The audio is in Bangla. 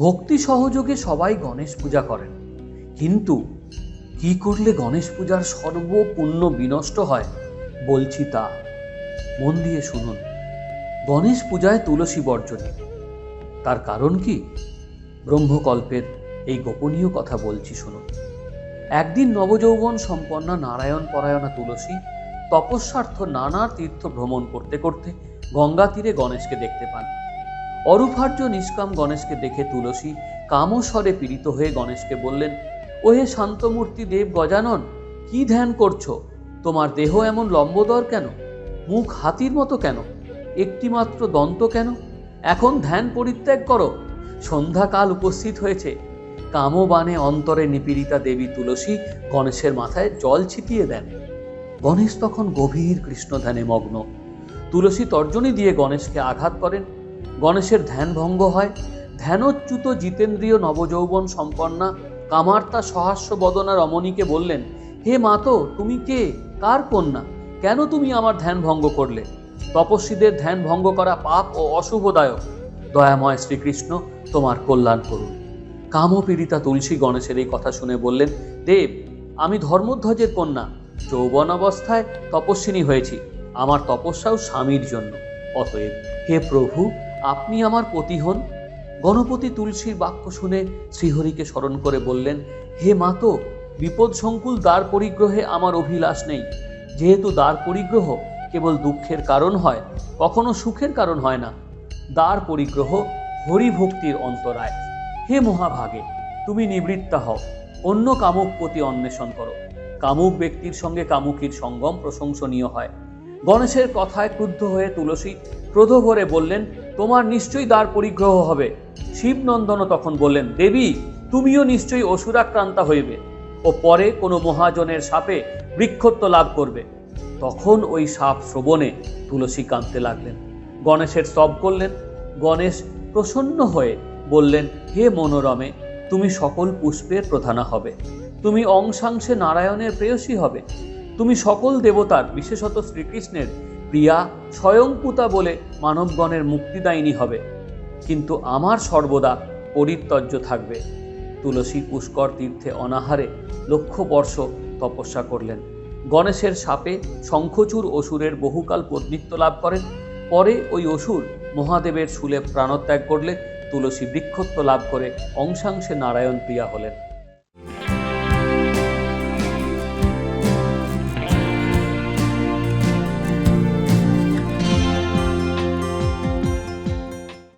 ভক্তি সহযোগে সবাই গণেশ পূজা করেন। কিন্তু কি করলে গণেশ পূজার সর্বপুণ্য বিনষ্ট হয় বলছি তা। মন দিয়ে শুনুন। গণেশ পূজায় তুলসী বর্জনী। তার কারণ কি? ব্রহ্মকল্পের এই গোপনীয় কথা বলছি শুনুন। একদিন নবযৌবন সম্পন্ন নারায়ণ পরায়ণা তুলসী তপস্যার্থ নানা তীর্থ ভ্রমণ করতে করতে গঙ্গা তীরে গণেশকে দেখতে পান। অরূপার্য নিষ্কাম গণেশকে দেখে তুলসী কামস্বরে পীড়িত হয়ে গণেশকে বললেন, ওহে শান্তমূর্তি দেব গজানন, কি ধ্যান করছ? তোমার দেহ এমন লম্বদর কেন? মুখ হাতির মতো কেন? একটিমাত্র দন্ত কেন? এখন ধ্যান পরিত্যাগ করো। সন্ধ্যাকাল উপস্থিত হয়েছে। কামবানে অন্তরে নিপীড়িতা দেবী তুলসী গণেশের মাথায় জল ছিটিয়ে দেন। গণেশ তখন গভীর কৃষ্ণ ধ্যানে মগ্ন। তুলসী তর্জনী দিয়ে গণেশকে আঘাত করেন। গণেশের ধ্যান ভঙ্গ হয়। ধ্যানোচ্যুত জিতেন্দ্রীয় নবযৌবন সম্পন্না কামার্তা সহাস্য বদনা রমণীকে বললেন, হে মাতো তুমি কে? কার কন্যা? কেন তুমি আমার ধ্যান ভঙ্গ করলে? তপস্বীদের ধ্যান ভঙ্গ করা পাপ ও অশুভদায়ক। দয়াময় শ্রীকৃষ্ণ, তোমার কল্যাণ করুন। কামপীড়িতা তুলসী গণেশের এই কথা শুনে বললেন, দেব, আমি ধর্মধ্বজের কন্যা। যৌবন অবস্থায় তপস্বিনী হয়েছি। আমার তপস্যাও স্বামীর জন্য। অতএব হে প্রভু আপনি আমার পতি হন। গণপতি তুলসীর বাক্য শুনে শ্রীহরিকে স্মরণ করে বললেন, হে মাতো বিপদ সংকুল দ্বার পরিগ্রহে আমার অভিলাষ নেই। যেহেতু দ্বার পরিগ্রহ কেবল দুঃখের কারণ হয়, কখনো সুখের কারণ হয় না। দ্বার পরিগ্রহ হরিভক্তির অন্তরায়। হে মহাভাগে, তুমি নিবৃত্তা হও। অন্য কামুক প্রতি অন্বেষণ করো। কামুক ব্যক্তির সঙ্গে কামুকির সঙ্গম প্রশংসনীয় হয়। গণেশের কথায় ক্রুদ্ধ হয়ে তুলসী ক্রোধ ভরে বললেন তোমার নিশ্চয়ই দ্বার পরিগ্রহ হবে। শিবনন্দনও তখন বললেন, দেবী, তুমিও নিশ্চয়ই অসুরাক্রান্তা হইবে ও পরে কোনো মহাজনের সাপে বৃক্ষত্ব লাভ করবে। তখন ওই সাপ শ্রবণে তুলসী কাঁদতে লাগলেন। গণেশের স্তব করলেন। গণেশ প্রসন্ন হয়ে বললেন, হে মনোরমে, তুমি সকল পুষ্পের প্রধানা হবে। তুমি অংশাংশে নারায়ণের প্রেয়সী হবে। তুমি সকল দেবতার, বিশেষত শ্রীকৃষ্ণের, প্রিয়া স্বয়ংপুতা বলে মানবগণের মুক্তিদায়িনী হবে। কিন্তু আমার সর্বদা পরিত্যজ্য থাকবে। তুলসী পুষ্কর তীর্থে অনাহারে লক্ষ বর্ষ তপস্যা করলেন। গণেশের সাপে শঙ্খচূড় অসুরের বহুকাল পত্নিত্ব লাভ করেন। পরে ওই অসুর মহাদেবের শুলে প্রাণত্যাগ করলে তুলসী বৃক্ষত্ব লাভ করে অংশাংশে নারায়ণ প্রিয়া হলেন।